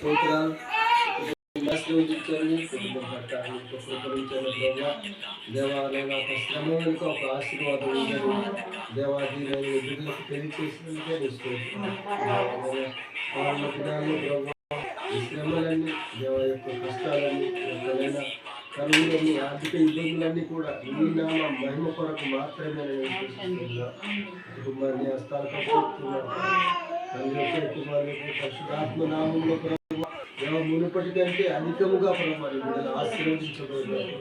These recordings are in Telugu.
స్తోత్రాలు ఆశీర్వదించండి కుటుంబం పట్ల మీకు ఒక శ్రమ వెనుక ఒక ఆశీర్వాదం ఉందని దేవాది నేను తెలియచేసినందుకే నీ స్తోత్రం ఈ శ్రమలన్నీ దేవ యొక్క కష్టాలన్నీ ఎక్కడైనా కరువులన్నీ ఆర్థిక ఇబ్బందులన్నీ కూడా ఈ నామ మహిమ కొరకు మాత్రమే నేను చూస్తున్నా కుటుంబాన్ని హస్తాలు కట్టుకున్నాను తండ్రి యొక్క కుమారులకు పరిశుద్ధాత్మ నామంలో మునుపటి కంటే అధికముగా నీ బిడ్డలు ఆశీర్వదించబోతున్నారు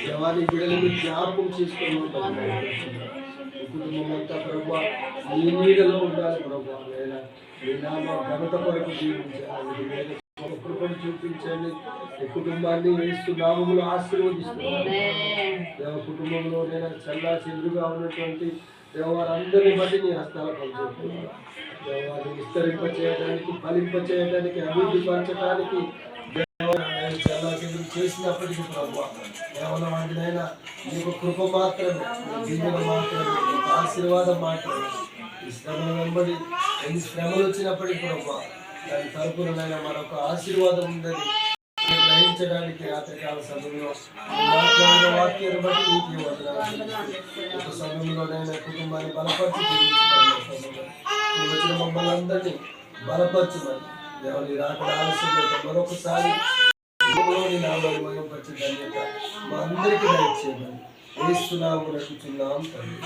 దేవాన్ని బిడ్డలను జ్ఞాపకం చేసుకొని కుటుంబం అంతా ప్రభు నీ నీడలో ఉండాలి ప్రభు. నేను నీ నామ ఘనత కొరకు జీవించాలి. కృపను చూపించండి. ఈ కుటుంబాన్ని వేస్తూ నామములు ఆశీర్వదిస్తున్నాను దేవ కుటుంబంలో నేను చల్లా చెదురుగా ఉన్నటువంటి దేవారందరిని బట్టి నీ హస్తాల పనిచేస్తున్నాను దేవాన్ని విస్తరింప చేయడానికి ఫలింప చేయడానికి అభివృద్ధి పరచడానికి చేసినప్పటికీ ప్రభు కేవలం వాటినైనా నీకు కృప మాత్రమే దీవెన మాత్రమే నీకు ఆశీర్వాదం మాత్రమే. ఈ శ్రమల వెంబడి ఎన్ని శ్రమలు వచ్చినప్పటికీ ప్రభు దాని తరపునైనా మరొక ఆశీర్వాదం ఉందని గ్రహించడానికి రాత్రికాల సమయంలో నీ మాట్లాడిన వాక్యాన్ని బట్టి నీకు వందనాలు ఒక సమయంలోనైనా కుటుంబాన్ని బలపరిచి వచ్చిన మమ్మల్ని అందరినీ బలపరచమని ఎవరి రాకడ ఆలస్యమైతే మరొకసారి మా అందరికీ దయచేయమని వేస్తున్నాము రక్షిస్తున్నాం తండ్రి.